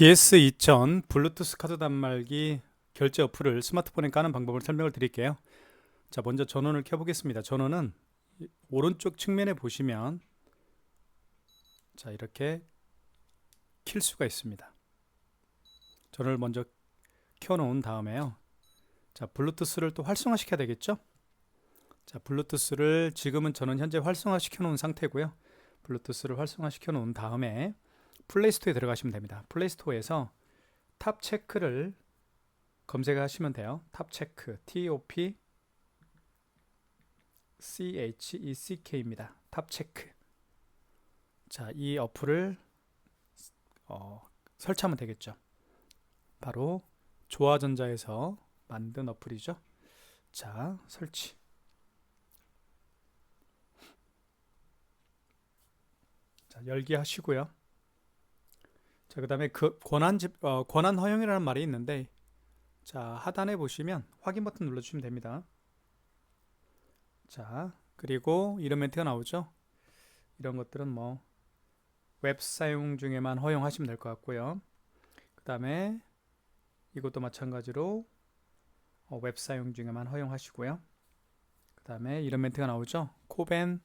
DS2000 블루투스 카드 단말기 결제 어플을 스마트폰에 까는 방법을 설명을 드릴게요. 자, 먼저 전원을 켜보겠습니다. 전원은 이- 오른쪽 측면에 보시면 자, 이렇게 킬 수가 있습니다. 전원을 먼저 켜놓은 다음에요. 자, 블루투스를 또 활성화시켜야 되겠죠? 자, 블루투스를 지금은 저는 현재 활성화시켜 놓은 상태고요. 블루투스를 활성화시켜 놓은 다음에 플레이스토어에 들어가시면 됩니다. 플레이스토어에서 탑 체크를 검색하시면 돼요. 탑 체크 T O P C H E C K입니다. 탑 체크. 자, 이 어플을 어, 설치하면 되겠죠. 바로 조화전자에서 만든 어플이죠. 자, 설치. 자, 열기 하시고요. 자, 그다음에 그 권한 집 어, 권한 허용이라는 말이 있는데 자, 하단에 보시면 확인 버튼 눌러 주시면 됩니다. 자, 그리고 이런 멘트가 나오죠. 이런 것들은 뭐 웹 사용 중에만 허용하시면 될 것 같고요. 그다음에 이것도 마찬가지로 어, 웹 사용 중에만 허용하시고요. 그다음에 이런 멘트가 나오죠. 코벤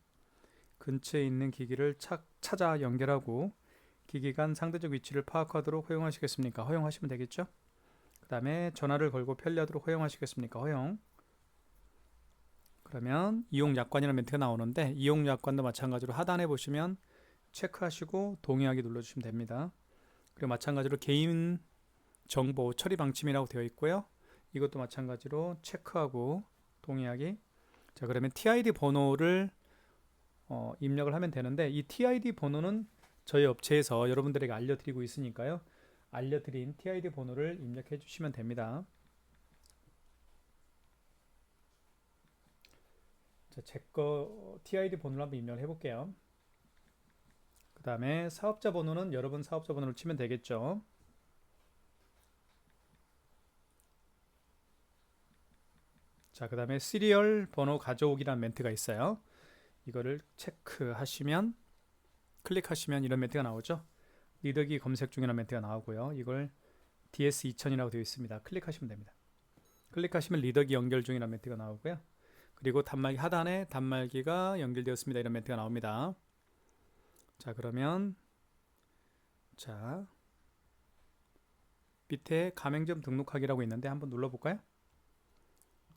근처에 있는 기기를 착, 찾아 연결하고 기기 간 상대적 위치를 파악하도록 허용하시겠습니까? 허용하시면 되겠죠? 그 다음에 전화를 걸고 편리하도록 허용하시겠습니까? 허용. 그러면 이용 약관이라는 멘트가 나오는데 이용 약관도 마찬가지로 하단에 보시면 체크하시고 동의하기 눌러주시면 됩니다. 그리고 마찬가지로 개인 정보 처리 방침이라고 되어 있고요. 이것도 마찬가지로 체크하고 동의하기. 자 그러면 TID 번호를 어, 입력을 하면 되는데 이 TID 번호는 저희 업체에서 여러분들에게 알려드리고 있으니까요. 알려드린 TID 번호를 입력해 주시면 됩니다. 자, 제거 TID 번호를 한번 입력을 해볼게요. 그 다음에 사업자 번호는 여러분 사업자 번호를 치면 되겠죠. 자, 그 다음에 시리얼 번호 가져오기라는 멘트가 있어요. 이거를 체크하시면 클릭하시면 이런 멘트가 나오죠. 리더기 검색 중이라는 멘트가 나오고요. 이걸 DS2000이라고 되어 있습니다. 클릭하시면 됩니다. 클릭하시면 리더기 연결 중이라는 멘트가 나오고요. 그리고 단말기 하단에 단말기가 연결되었습니다. 이런 멘트가 나옵니다. 자, 그러면 자 밑에 가맹점 등록하기라고 있는데 한번 눌러볼까요?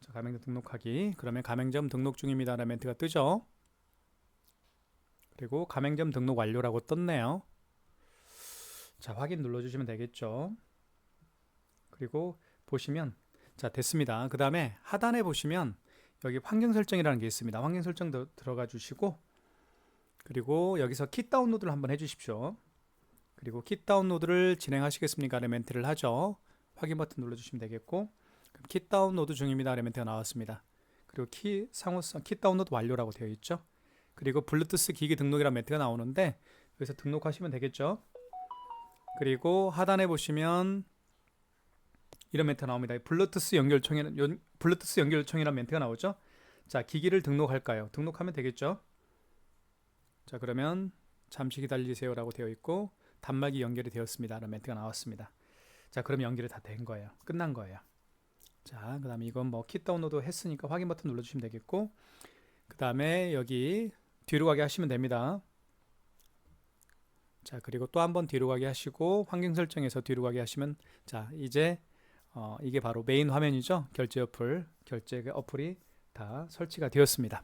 자, 가맹점 등록하기. 그러면 가맹점 등록 중입니다라는 멘트가 뜨죠. 그리고 가맹점 등록 완료라고 떴네요. 자, 확인 눌러주시면 되겠죠. 그리고 보시면 자 됐습니다. 그 다음에 하단에 보시면 여기 환경 설정이라는 게 있습니다. 환경 설정 도 들어가 주시고 그리고 여기서 킷 다운로드를 한번 해주십시오. 그리고 킷 다운로드를 진행하시겠습니까? 라는 멘트를 하죠. 확인 버튼 눌러주시면 되겠고 그럼 킷 다운로드 중입니다. 라는 멘트가 나왔습니다. 그리고 키 상호성 킷 다운로드 완료라고 되어 있죠. 그리고 블루투스 기기 등록이라는 멘트가 나오는데 여기서 등록하시면 되겠죠. 그리고 하단에 보시면 이런 멘트 가 나옵니다. 블루투스 연결총이라는 연- 블루투스 연결총이라는 멘트가 나오죠. 자, 기기를 등록할까요? 등록하면 되겠죠. 자, 그러면 잠시 기다리세요라고 되어 있고 단말기 연결이 되었습니다라는 멘트가 나왔습니다. 자, 그럼 연결이 다 된 거예요. 끝난 거예요. 자, 그다음에 이건 뭐 킷 다운로드 했으니까 확인 버튼 눌러 주시면 되겠고, 그다음에 여기 뒤로 가게 하시면 됩니다. 자, 그리고 또 한 번 뒤로 가게 하시고 환경 설정에서 뒤로 가게 하시면 자, 이제 어, 이게 바로 메인 화면이죠. 결제 어플, 결제 어플이 다 설치가 되었습니다.